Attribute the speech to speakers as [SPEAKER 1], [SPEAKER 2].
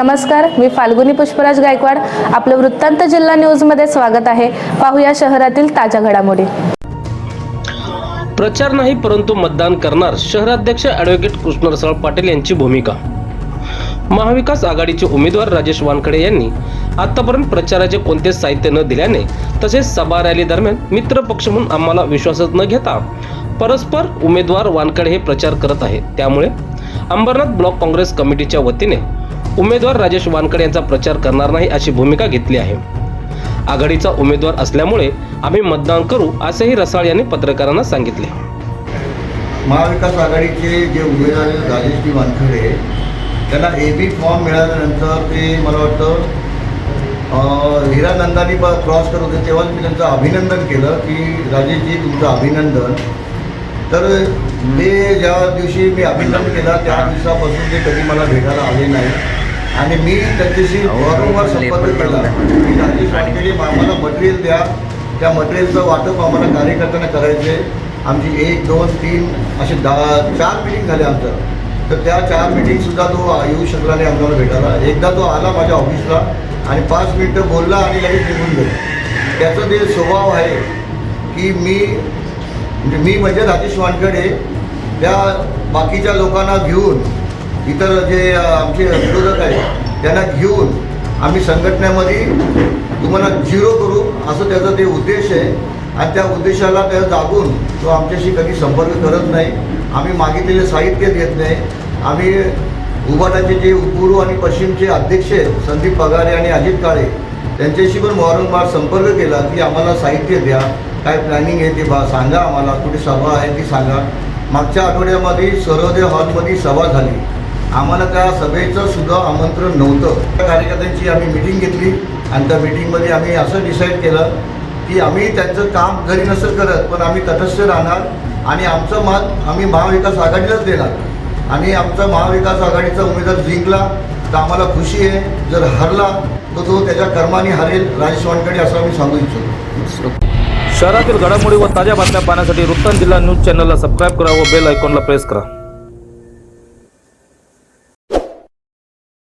[SPEAKER 1] नमस्कार मी फाल्गुनी पुष्पराज गायकवाड. आपलं वृत्तांत जिल्हा न्यूजमध्ये स्वागत आहे. पाहूया शहरातील ताज्या घडामोडी.
[SPEAKER 2] प्रचार नाही परंतु मतदान करणार शहराध्यक्ष ॲडव्होकेट कृष्णरसाळ पाटील यांची भूमिका. महाविकास आघाडीचे उमेदवार राजेश वानखडे यांनी आतापर्यंत प्रचाराचे कोणतेच साहित्य न दिल्याने तसेच सभा रॅली दरम्यान मित्र पक्ष म्हणून आम्हाला विश्वासात न घेता परस्पर उमेदवार वानखडे हे प्रचार करत आहेत. त्यामुळे अंबरनाथ ब्लॉक काँग्रेस कमिटीच्या वतीने उमेदवार राजेश वानखडे यांचा प्रचार करणार नाही अशी भूमिका घेतली आहे. आघाडीचा उमेदवार असल्यामुळे आम्ही मतदान करू असेही रसाळ यांनी पत्रकारांना सांगितले.
[SPEAKER 3] महाविकास आघाडीचे जे उमेदवार आहेत, राजेशजी वानखडे त्यांना ए बी फॉर्म मिळाल्यानंतर ते मला वाटतं हिरानंदानी क्रॉस करत होते तेव्हाच मी त्यांचं अभिनंदन केलं की राजेशजी तुमचं अभिनंदन. तर ते ज्या दिवशी मी अभिनंदन केला त्या दिवसापासून ते कधी मला भेटायला आले नाही. आणि मी त्यांच्याशी वारंवार संपर्क केला. राजेश वानखेडे आम्हाला मटेरियल द्या. त्या मटेरियलचं वाटप आम्हाला कार्यकर्त्यांना करायचे आमची एक दोन तीन असे दहा चार मिटिंग झाले आमचं. तर त्या चार मिटिंगसुद्धा तो येऊ शकला नाही आम्हाला भेटायला. एकदा तो आला माझ्या ऑफिसला आणि पाच मिनटं बोलला आणि लगेच निघून गेला. त्याचं ते स्वभाव आहे की मी म्हणजे मी म्हणजे राजेश वानखडे त्या बाकीच्या लोकांना घेऊन इतर जे आमचे विरोधक आहेत त्यांना घेऊन आम्ही संघटनेमध्ये तुम्हाला झिरो करू असं त्याचा ते उद्देश आहे. आणि त्या उद्देशाला त्या जागून तो आमच्याशी कधी संपर्क करत नाही. आम्ही मागितलेले साहित्य देत नाही. आम्ही उभाटाचे जे पूर्व आणि पश्चिमचे अध्यक्ष आहेत संदीप पगारे आणि अजित काळे त्यांच्याशी पण वारंवार संपर्क केला की आम्हाला साहित्य द्या काय प्लॅनिंग आहे ते बा सांगा आम्हाला कुठे सभा आहे ती सांगा. मागच्या आठवड्यामध्ये सरोदय हॉलमध्ये सभा झाली. आम्हाला त्या सभेचं सुद्धा आमंत्रण नव्हतं. त्या कार्यकर्त्यांची आम्ही मिटिंग घेतली आणि त्या मिटिंगमध्ये आम्ही असं डिसाईड केलं की आम्ही त्यांचं काम घरी नसेल करत पण आम्ही तटस्थ राहणार आणि आमचं मत आम्ही महाविकास आघाडीलाच देणार. आणि आमचा महाविकास आघाडीचा उमेदवार जिंकला तर आम्हाला खुशी आहे. जर हरला तर तो त्याच्या कर्माने हरेल राजेश वानकडे असं आम्ही सांगू इच्छितो.
[SPEAKER 4] शहरातील घडामोडी व ताज्या बातम्या पाहण्यासाठी वृत्तांत जिल्हा न्यूज चॅनलला सबस्क्राईब करा व बेल आयकॉनला प्रेस करा.